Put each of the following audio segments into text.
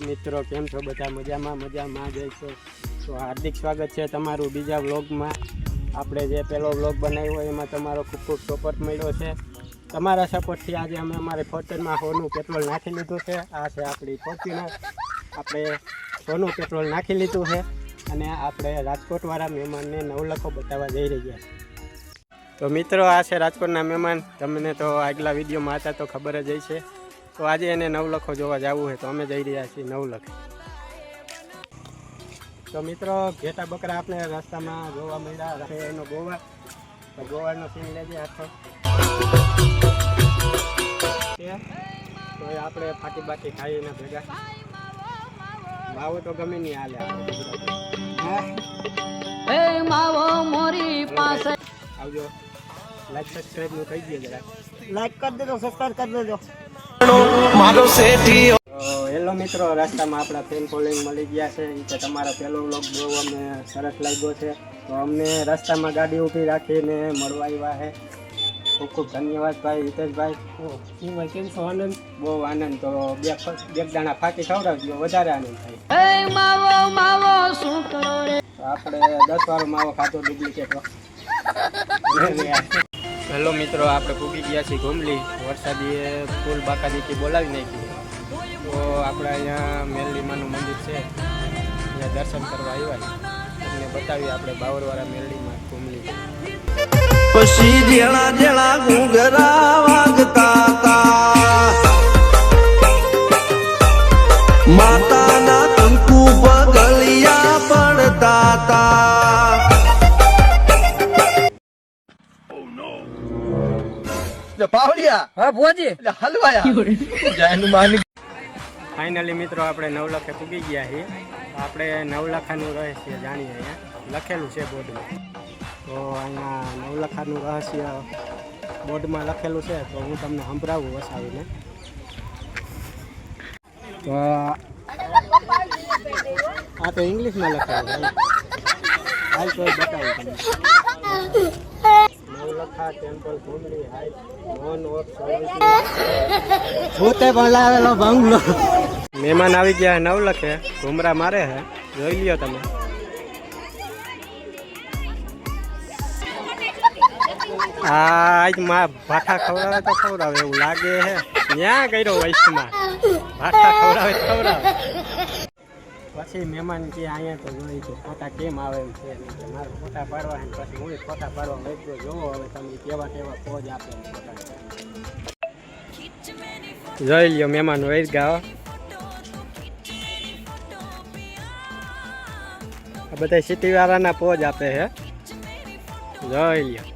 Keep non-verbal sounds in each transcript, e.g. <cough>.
મિત્રો, કેમ છો? બધા મજામાં? મજામાં જઈ છો તો હાર્દિક સ્વાગત છે તમારું બીજા વ્લોગમાં. આપણે જે પહેલો વ્લોગ બનાવ્યો, એમાં તમારો ખૂબ ખૂબ સપોર્ટ મળ્યો છે. તમારા સપોર્ટથી આજે અમે અમારે ફોર્ચ્યુનમાં સોનું પેટ્રોલ નાખી લીધું છે. આ છે આપણી ફોર્ચ્યુનર આપણે સોનું પેટ્રોલ નાખી લીધું છે અને આપણે રાજકોટવાળા મહેમાનને નવલખો બતાવવા જઈ રહ્યા છીએ. તો મિત્રો, આ છે રાજકોટના મહેમાન. તમને તો આગલા વિડીયોમાં હતા તો ખબર જ હશે. તો આજે એને નવલખો જોવા જવું હોય તો અમે જઈ રહ્યા છીએ નવલખ. તો મિત્રો ઘેટા બકરા આપણે રસ્તામાં જોવા મળ્યા એનો ગોવા. તો ગોવાનો સીન લેજે આખો. તો આપણે ફાટી બાટી ખાઈને ભેગા. ભાવ તો ગમે નહીં હાલે હે? માવો મોરી પાસે. આવજો. લાઈક સબસ્ક્રાઇબનું કહી દે જરા લાઈક કરી દેજો સબસ્ક્રાઇબ કરી દેજો. તો હેલો મિત્રો રસ્તામાં આપણા ફેન ફોલોઈંગ મળી ગયા છે. કે તમારો પહેલો વ્લોગ બહુ અમને સરસ લાગ્યો છે. તો અમને રસ્તામાં ગાડી ઊભી રાખીને મળવા આવ્યા છે. ખૂબ ખૂબ ધન્યવાદ ભાઈ હિતેશભાઈ. ભાઈ કેમ છો આનંદ? બહુ આનંદ. તો બે બે દાણા ફાટી ખવડાવજો વધારે આનંદ થાય. હે માવો માવો શું કરો? રે તો આપણે દસ વારો માવો ખાતો ડુપ્લિકેટ <laughs> હેલો મિત્રો, આપણે પૂગી ગયા છીએ ઘુમલી. વરસાદીએ ફૂલ બાકાદીથી બોલાવી નાખ્યું. તો આપણે અહીંયા મેરડીમાનું મંદિર છે. અહીંયા દર્શન કરવા આવ્યા છીએ તમને બતાવીએ આપણે બાવરવાળા મેરડીમાં ઘુમલી. પછી જેળા જેળા પાવડિયા હા ભોજી એટલે હલવાયા જાયનું માની ફાઇનલી મિત્રો આપણે નવલખે પૂગી ગયા છીએ આપણે નવલખાનું રહસ્ય જાણીએ અહીંયા લખેલું છે બોર્ડમાં તો અહીંયા નવલખાનું રહસ્ય બોર્ડમાં લખેલું છે તો હું તમને સંભળાવું વસાવીને તો આ તો ઇંગ્લિશમાં લખેલું છે હાલ તો બતાવું તમને નવલખા ટેમ્પલ બંગલો. મહેમાન આવી ગયા નવ લખે ઘુમરા મારે હે. જોઈ લ્યો તમે. આજમાં ભાઠા ખવડાવે તો ખવડાવે, એવું લાગે હે. ત્યાં કર્યો વૈશમાં. ભાઠા ખવડાવે ખવડાવે. પછી મહેમાન કે અહીંયા તો જોઈ છે, ફોટા કેમ આવે એમ છે. મારે ફોટા પાડવા છે પછી હું ફોટા પાડવા મેં જોવો, હવે તમે કેવા કેવા પોજ આપે જોઈ લ્યો મહેમાન વૈર ગાવા બધા સિટીવાળાના પોજ આપે છે. જોઈ લ્યો.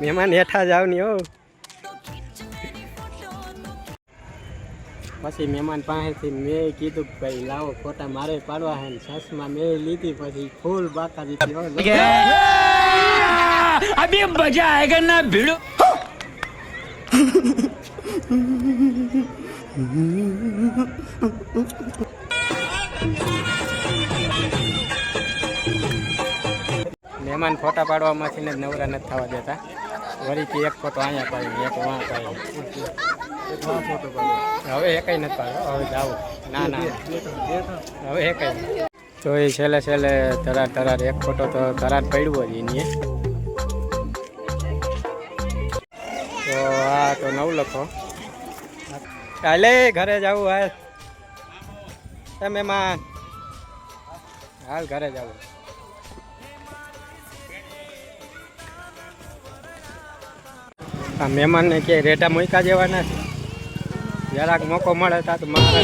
મહેમાન હેઠા જાવની હો. પછી મહેમાન પાસેથી મેં કીધું કે ભાઈ લાવો ફોટા મારે પાડવા હે સસમાં મેં લીધી પછી ફૂલ બાકા દીધી. અભી મજા આયેગા ના ભીડો? મહેમાન ફોટા પાડવામાંથી ને નવરા નથી થવા દેતા. વળીથી એક ફોટો અહીંયા પાડી, એક વાં પાડી. હવે એકઈ નથી પાડ્યો. હવે જાવું. ના ના હવે નહીં. તો એ છેલ્લે છેલ્લે તરાર તરાર, એક ફોટો તો તરાર પડ્યો જ એની. તો આ તો નવ લખો. કાલે ઘરે જવું હાલ. તમે એમાં. હાલ ઘરે જવું. આ મહેમાનને કે રેટા મૂકા જેવા નથી જરાક મોકો મળે તા મારે